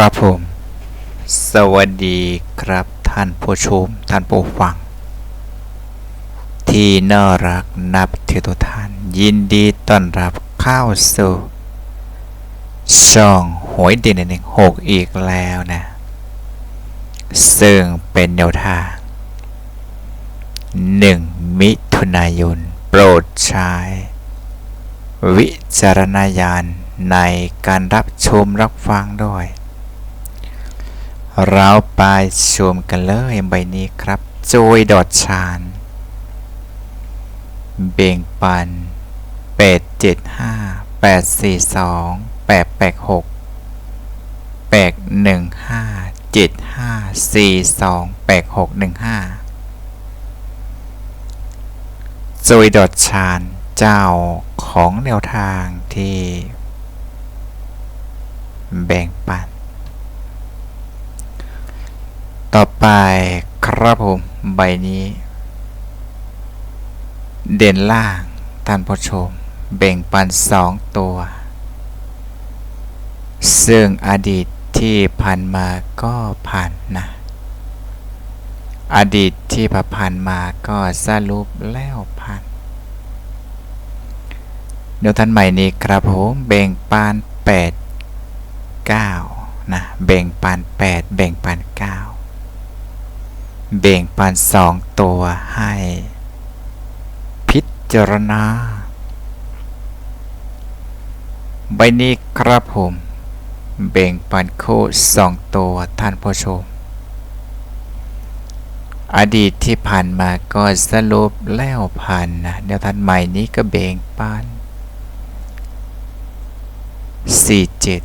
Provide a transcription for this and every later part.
ครับผม สวัสดีครับท่านผู้ชม ท่านผู้ฟัง ที่น่ารักนับถือทุกท่าน ยินดีต้อนรับเข้าสู่ ช่องหวยเด่นหนึ่งหกอีกแล้วนะ ซึ่งเป็นแนวทาง1มิถุนายน โปรดใช้วิจารณญาณในการรับชมรับฟังด้วย เราไปชมกันเลยใบนี้ครับโจยดอดชานเบ่งปันแปดเจ็ดห้าแปดสี่สองแปดแปดหกแปดหนึ่งห้าเจ็ดห้าสี่สองแปดหกหนึ่งห้าโจยดอดชานเจ้าของแนวทางที่ แบ่งปัน ต่อไปครับผม ใบนี้ เด่นล่าง ท่านผู้ชม แบ่งปันสองตัว ซึ่งอดีตที่ผ่านมาก็ผ่านนะ อดีตที่ผ่านมาก็สรุปแล้วผ่านเดี๋ยวท่านใหม่นี้ครับผมแบ่งปัน8 9นะแบ่งปัน8 แบ่งปัน9 แบ่งปัน2ตัวให้ พิจารณา ใบนี้ครับผมแบ่งปันคู่2ตัวท่านผู้ชม อดีตที่ผ่านมาก็สรุปแล้วผ่านนะเดี๋ยวท่านใหม่นี้ก็แบ่งปันสี่เจ็ด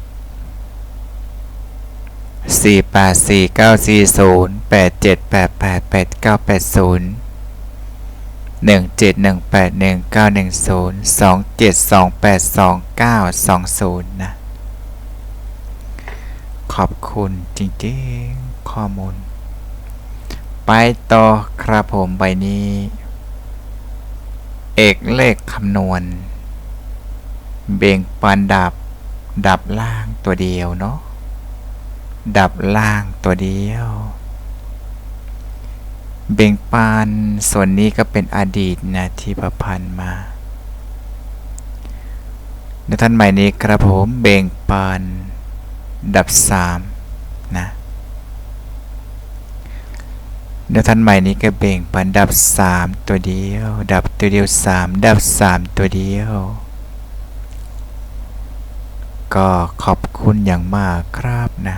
สี่แปดสี่เก้าสี่ศูนย์แปดเจ็ดแปดแปดแปดเก้าแปดศูนย์หนึ่งเจ็ดหนึ่งแปดหนึ่งเก้าหนึ่งศูนย์สองเจ็ดสองแปดสองเก้าสองศูนย์นะ ขอบคุณจริงๆ ข้อมูล ไปต่อครับผมใบนี้ เอกเลขคำนวณ เบ่งปันดับดับล่างตัวเดียวเนาะ ดับล่างตัวเดียว เบ่งปานส่วนนี้ก็เป็นอดีตนะที่ประพันธ์มาในท่านใหม่นี้ครับผมเบ่งปานดับสามนะเดี๋ยวท่านใหม่นี้ก็เบ่งปันดับสามตัวเดียว ดับตัวเดียวสามดับสามตัวเดียว ก็ขอบคุณอย่างมากครับนะ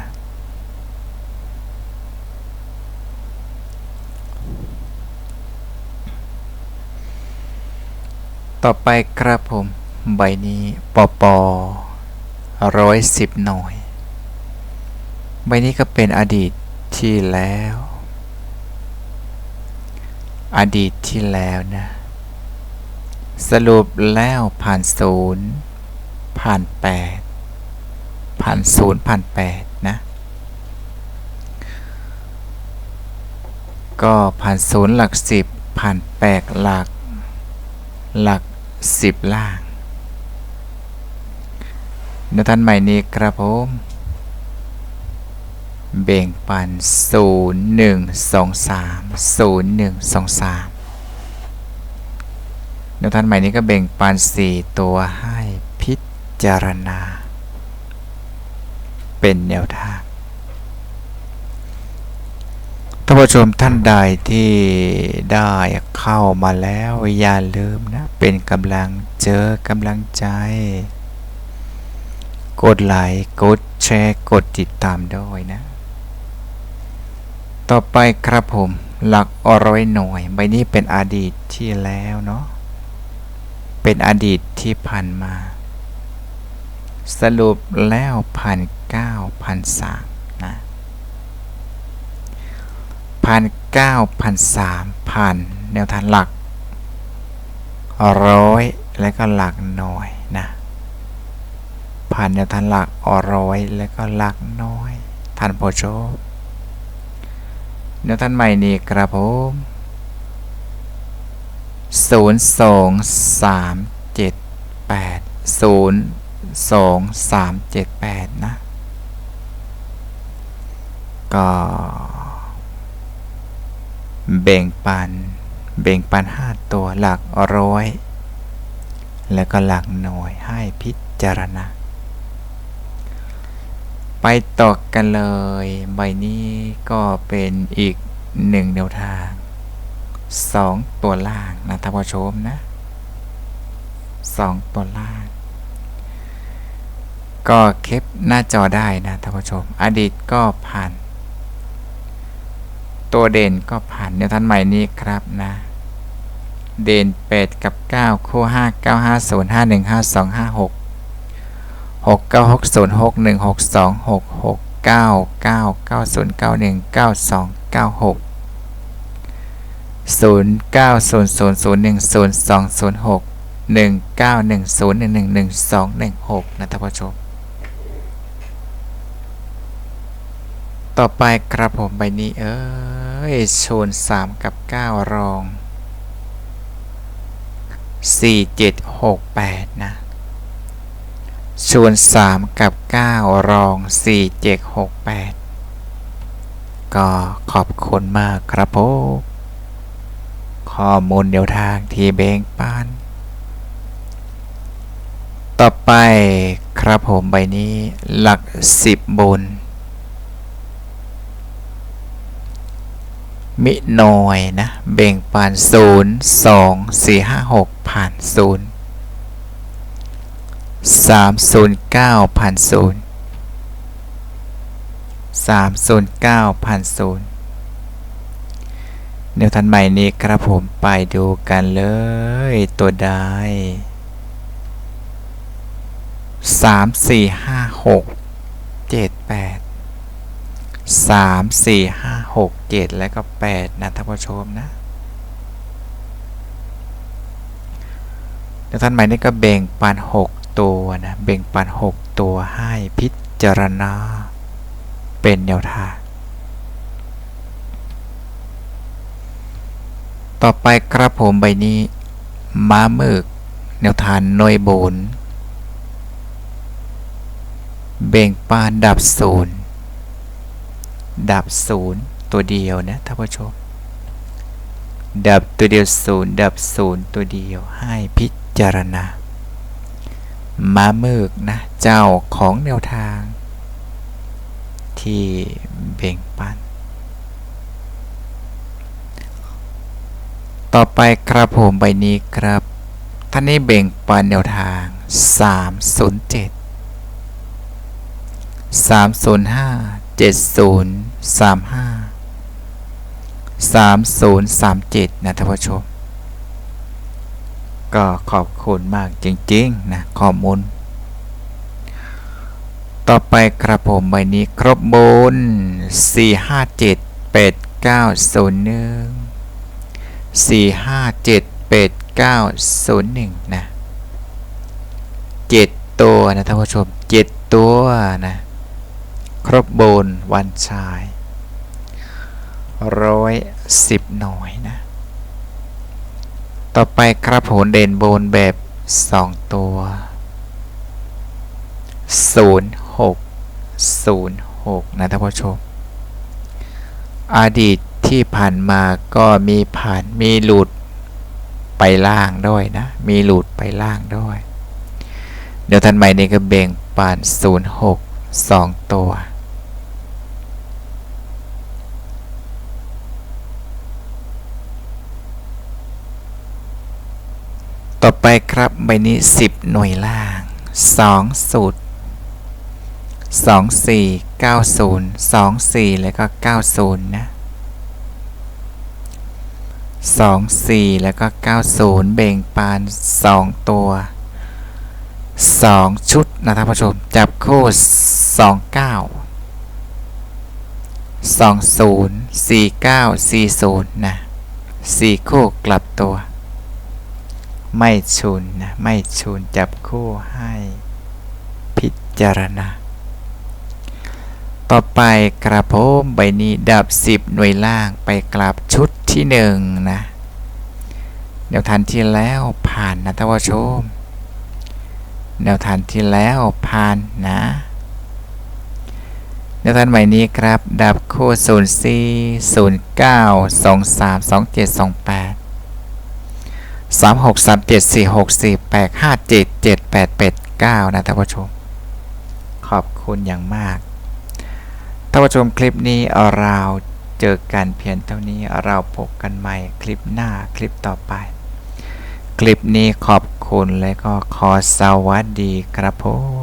ต่อไปครับผม ใบนี้ปอปอร้อยสิบหน่วย ใบนี้ก็เป็นอดีตที่แล้ว อดีตที่แล้วนะ สรุปแล้วผ่านศูนย์ผ่านแปดผ่านศูนย์ผ่านแปดนะ ก็ผ่านศูนย์หลักสิบผ่านแปดหลัก หลัก สิบล่างนท่านใหม่นี้ครับผมเบ่งปันศูนย์หนึ่งสองสามศูนย์หนึ่งสองสามในท่านใหม่นี้ก็เบ่งปันสี่ตัวให้พิจารณา เป็นแนวทางท่านผู้ชมท่านใดที่ได้เข้ามาแล้วอย่าลืมนะ เป็นกำลังเจอกำลังใจ กดไลค์กดแชร์กดติดตามด้วยนะ ต่อไปครับผมหลักอร้อยหน่วยใบนี้เป็นอดีตที่แล้วเนาะเป็นอดีตที่ผ่านมา สรุปแล้วพันเก้าพันสามนะ พันเก้าพันสามพันแนวทางหลักร้อยและก็หลักหน่วยนะพันแนวทางหลักร้อยและก็หลักน้อยท่านผู้ชมแนวทางใหม่นี่ครับผมศูนย์สองสามเจ็ดแปดศูนย์สองสามเจ็ดแปดนะ ก็ แบ่งปัน แบ่งปันห้าตัวหลักร้อย แล้วก็หลักหน่วยให้พิจารณา ไปต่อกันเลย ใบนี้ก็เป็นอีกหนึ่งแนวทางสองตัวล่างนะท่านผู้ชมนะสองตัวล่าง ก็เคปหน้าจอได้นะท่านผู้ชม อดีตก็ผ่าน ตัวเด่นก็ผ่านในท่านใหม่นี้ครับนะ เด่น 8 กับ 9 คู่ 5 9 5 0 5 1 5 2 5 6 6 9 6 0 6 1 6 2 6 6 9 9 9 0 9 1 9 2 9 6 0 9 0 0 0 1 0 2 0 6 1 9 1 0 1 1 1 2 1 6 นะท่านผู้ชม ต่อไปครับผมใบนี้เอ้ ยโชน3กับ9รอง4 7 6 8นะชวน3กับ9รอง4 7 6 8ก็ขอบคุณมากครับผมข้อมูลเดียวทางที่แบ่งปันต่อไปครับผมใบนี้หลัก10บน มิหน่อยนะแบ่งปัน0 2 4 5 6ผ่าน0 309ผ่าน0 309ผ่าน0แนวทันใหม่นี้ครับผมไปดูกันเลยตัวใดสามสี่ห้าหกเจ็ดแปดสามสี่ห้า หกเจ็ดแล้วก็แปดนะท่านผู้ชมนะแนวทันใหม่นี้ก็แบ่งปันหกตัวนะแบ่งปันหกตัวให้พิจารณา เป็นแนวทางต่อไปครับผมใบนี้ม้ามึกแนวทานน่วยบนเบ่งปานดับศูนย์ดับศูนย์ ตัวเดียวนะท่านผู้ชม ดับตัวเดียวศูนย์ดับศูนย์ตัวเดียวให้พิจารณาม้ามึกนะเจ้าของแนวทาง ที่เบ่งปัน ต่อไปครับผมใบนี้ครับ ท่านนี้เบ่งปันแนวทาง 307 305 70 35 3037 นะท่านผู้ชม ก็ขอบคุณมากจริง ๆ นะข้อมูล ต่อไปครับผมใบนี้ครบบน457 8901สี่ห้าเจ็ดแปดเก้าศูนย์หนึ่งนะเจ็ดตัวนะท่านผู้ชมเจ็ดตัวนะ ครบบนวันชายร้อย สิบหน่อยนะ ต่อไปครับผลเด่นบนแบบสองตัวศูนย์หกศูนย์หกนะท่านผู้ชม อดีตที่ผ่านมาก็มีผ่านมีหลุดไปล่างด้วยนะ มีหลุดไปล่างด้วย เดี๋ยวทันใหม่นี้ก็เบ่งปาน06 2 ตัว ต่อไป ครับใบนี้ 10 หน่วยล่าง 2 สูตร 2 4 9 0 2 4 แล้วก็ 90 นะ 2 4 แล้วก็ 90 เบ่งปาน 2 ตัว 2 ชุดนะท่านผู้ชม จับคู่ 29 20 49 40 นะ 4 คู่กลับตัว ไม่ชุนนะไม่ชุนจับคู่ให้พิจารณา ต่อไปกระผมใบนี้ดับ 10 หน่วยล่างไปกลับชุดที่หนึ่งนะ แนวทางที่แล้วผ่านนะท่านผู้ชม แนวทางที่แล้วผ่านนะในท่านใหม่นี้ครับ ดับคู่ 0 4 0 9 2 3 2 7 2 8 3 6 3 7 4 6 4 8 5 7 7 8 8 9 นะท่านผู้ชม ขอบคุณอย่างมากท่านผู้ชมคลิปนี้เราเจอกันเพียงเท่านี้เราพบกันใหม่คลิปหน้าคลิปต่อไป คลิปนี้ขอบคุณและก็ขอสวัสดีครับผม